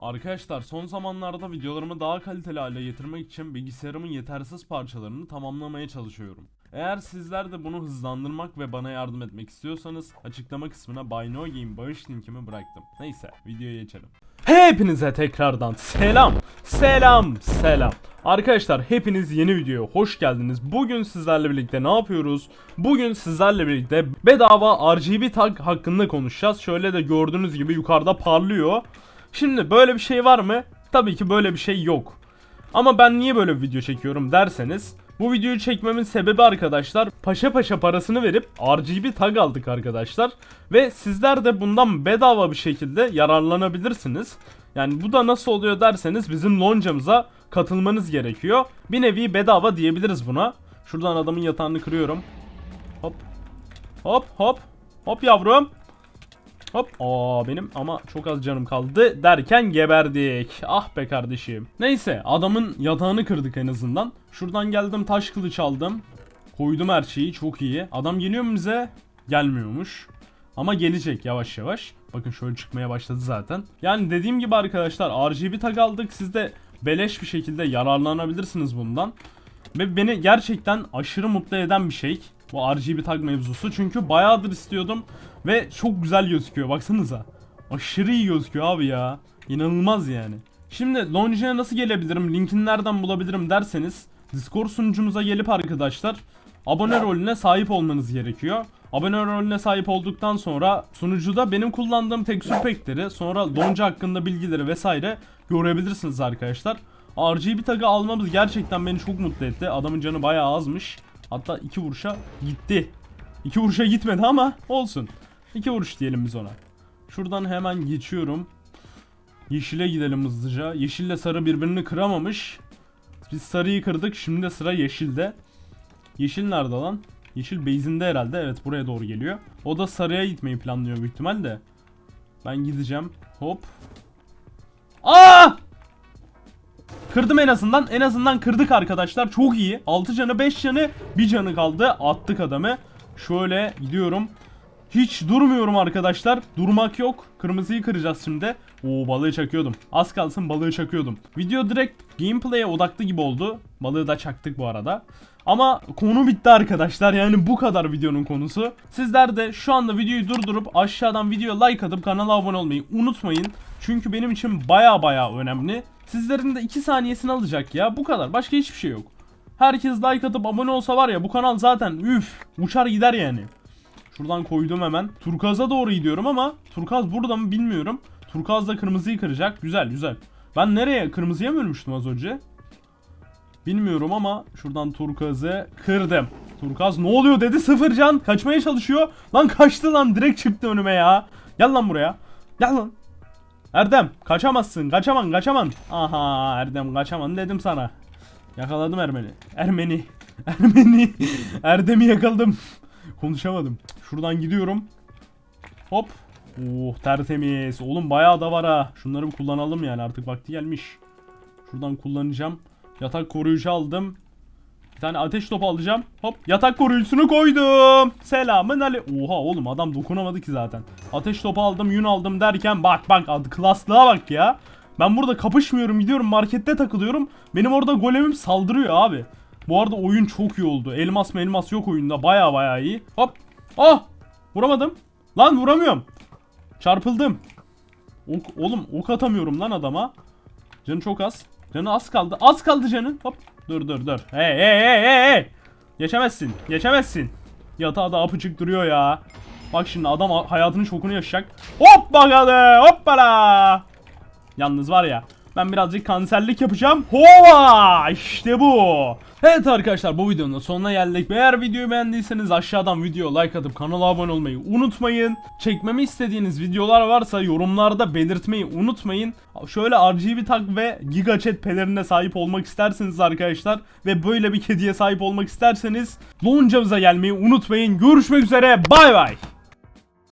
Arkadaşlar son zamanlarda videolarımı daha kaliteli hale getirmek için bilgisayarımın yetersiz parçalarını tamamlamaya çalışıyorum. Eğer sizler de bunu hızlandırmak ve bana yardım etmek istiyorsanız açıklama kısmına Buy bağış linkimi bıraktım. Neyse videoya geçelim. Hepinize tekrardan selam, selam, selam. Arkadaşlar hepiniz yeni videoya hoş geldiniz. Bugün sizlerle birlikte ne yapıyoruz? Bugün sizlerle birlikte bedava RGB tag hakkında konuşacağız. Şöyle de gördüğünüz gibi yukarıda parlıyor. Şimdi böyle bir şey var mı? Tabii ki böyle bir şey yok. Ama ben niye böyle bir video çekiyorum derseniz bu videoyu çekmemin sebebi arkadaşlar paşa paşa parasını verip RGB tag aldık arkadaşlar. Ve sizler de bundan bedava bir şekilde yararlanabilirsiniz. Yani bu da nasıl oluyor derseniz bizim loncamıza katılmanız gerekiyor. Bir nevi bedava diyebiliriz buna. Şuradan adamın yatağını kırıyorum. Hop. Hop hop. Hop yavrum. Hop. Aa benim ama çok az canım kaldı derken geberdik. Ah be kardeşim. Neyse adamın yatağını kırdık en azından. Şuradan geldim taş kılıç aldım. Koydum her şeyi çok iyi. Adam geliyor mu bize? Gelmiyormuş. Ama gelecek yavaş yavaş. Bakın şöyle çıkmaya başladı zaten. Yani dediğim gibi arkadaşlar RGB tag aldık. Siz de beleş bir şekilde yararlanabilirsiniz bundan. Ve beni gerçekten aşırı mutlu eden bir şey. Bu RGB tag mevzusu. Çünkü bayağıdır istiyordum. Ve çok güzel gözüküyor. Baksanıza. Aşırı iyi gözüküyor abi ya. İnanılmaz yani. Şimdi Launch'e nasıl gelebilirim? Linkini nereden bulabilirim derseniz Discord sunucumuza gelip arkadaşlar abone rolüne sahip olmanız gerekiyor. Abone rolüne sahip olduktan sonra sunucuda benim kullandığım tekstür pack'leri sonra Launch hakkında bilgileri vesaire görebilirsiniz arkadaşlar. RGB tagı almamız gerçekten beni çok mutlu etti. Adamın canı bayağı azmış. Hatta iki vuruşa gitti. İki vuruşa gitmedi ama olsun. İki vuruş diyelim biz ona. Şuradan hemen geçiyorum. Yeşile gidelim hızlıca. Yeşille sarı birbirini kıramamış. Biz sarıyı kırdık. Şimdi sıra yeşilde. Yeşil nerede lan? Yeşil base'inde herhalde. Evet buraya doğru geliyor. O da sarıya gitmeyi planlıyor büyük ihtimal de. Ben gideceğim. Hop. Aa! Kırdım en azından. En azından kırdık arkadaşlar. Çok iyi. 6 canı 5 canı 1 canı kaldı. Attık adamı. Şöyle gidiyorum. Hiç durmuyorum arkadaşlar. Durmak yok. Kırmızıyı kıracağız şimdi. Oo balığı çakıyordum. Az kalsın balığı çakıyordum. Video direkt gameplay'e odaklı gibi oldu. Balığı da çaktık bu arada. Ama konu bitti arkadaşlar. Yani bu kadar videonun konusu. Sizler de şu anda videoyu durdurup aşağıdan videoya like atıp kanala abone olmayı unutmayın. Çünkü benim için baya baya önemli. Sizlerin de 2 saniyesini alacak ya. Bu kadar. Başka hiçbir şey yok. Herkes like atıp abone olsa var ya bu kanal zaten üf uçar gider yani. Şuradan koydum hemen. Turkaz'a doğru gidiyorum ama Turkaz burada mı bilmiyorum. Turkaz da kırmızıyı kıracak. Güzel güzel. Ben nereye? Kırmızıya mı ölmüştüm az önce? Bilmiyorum ama şuradan Turkaz'ı kırdım. Turkaz ne oluyor dedi sıfır can. Kaçmaya çalışıyor. Lan kaçtı lan direkt çıktı önüme ya. Gel lan buraya. Gel lan. Erdem kaçamazsın kaçaman kaçaman. Aha Erdem kaçaman dedim sana. Yakaladım Ermeni. Ermeni. Ermeni. Erdem'i yakaladım. Konuşamadım. Şuradan gidiyorum. Hop. Oh tertemiz. Oğlum bayağı da var ha. Şunları bir kullanalım yani artık vakti gelmiş. Şuradan kullanacağım. Yatak koruyucu aldım. Bir tane ateş topu alacağım. Hop yatak koruyucusunu koydum. Selamın ali. Oha oğlum adam dokunamadı ki zaten. Ateş topu aldım yün aldım derken bak bak adı klaslığa bak ya. Ben burada kapışmıyorum gidiyorum markette takılıyorum. Benim orada golemim saldırıyor abi. Bu arada oyun çok iyi oldu. Elmas mı elmas yok oyunda baya baya iyi. Hop. Ah vuramadım. Lan vuramıyorum. Çarpıldım. Ok, oğlum ok atamıyorum lan adama. Canı çok az. Canı az kaldı. Az kaldı canın. Hop. Dur dur dur. Hey hey hey hey hey. Geçemezsin. Geçemezsin. Yatağı da apıcık duruyor ya. Bak şimdi adam hayatının şokunu yaşayacak. Hop bakalım. Hoppala. Yalnız var ya. Ben birazcık kanserlik yapacağım. Hova! İşte bu. Evet arkadaşlar bu videonun da sonuna geldik. Eğer videoyu beğendiyseniz aşağıdan video like atıp kanala abone olmayı unutmayın. Çekmemi istediğiniz videolar varsa yorumlarda belirtmeyi unutmayın. Şöyle RGB tag ve Giga Chat pelerine sahip olmak isterseniz arkadaşlar ve böyle bir kediye sahip olmak isterseniz loncamıza gelmeyi unutmayın. Görüşmek üzere. Bay bay.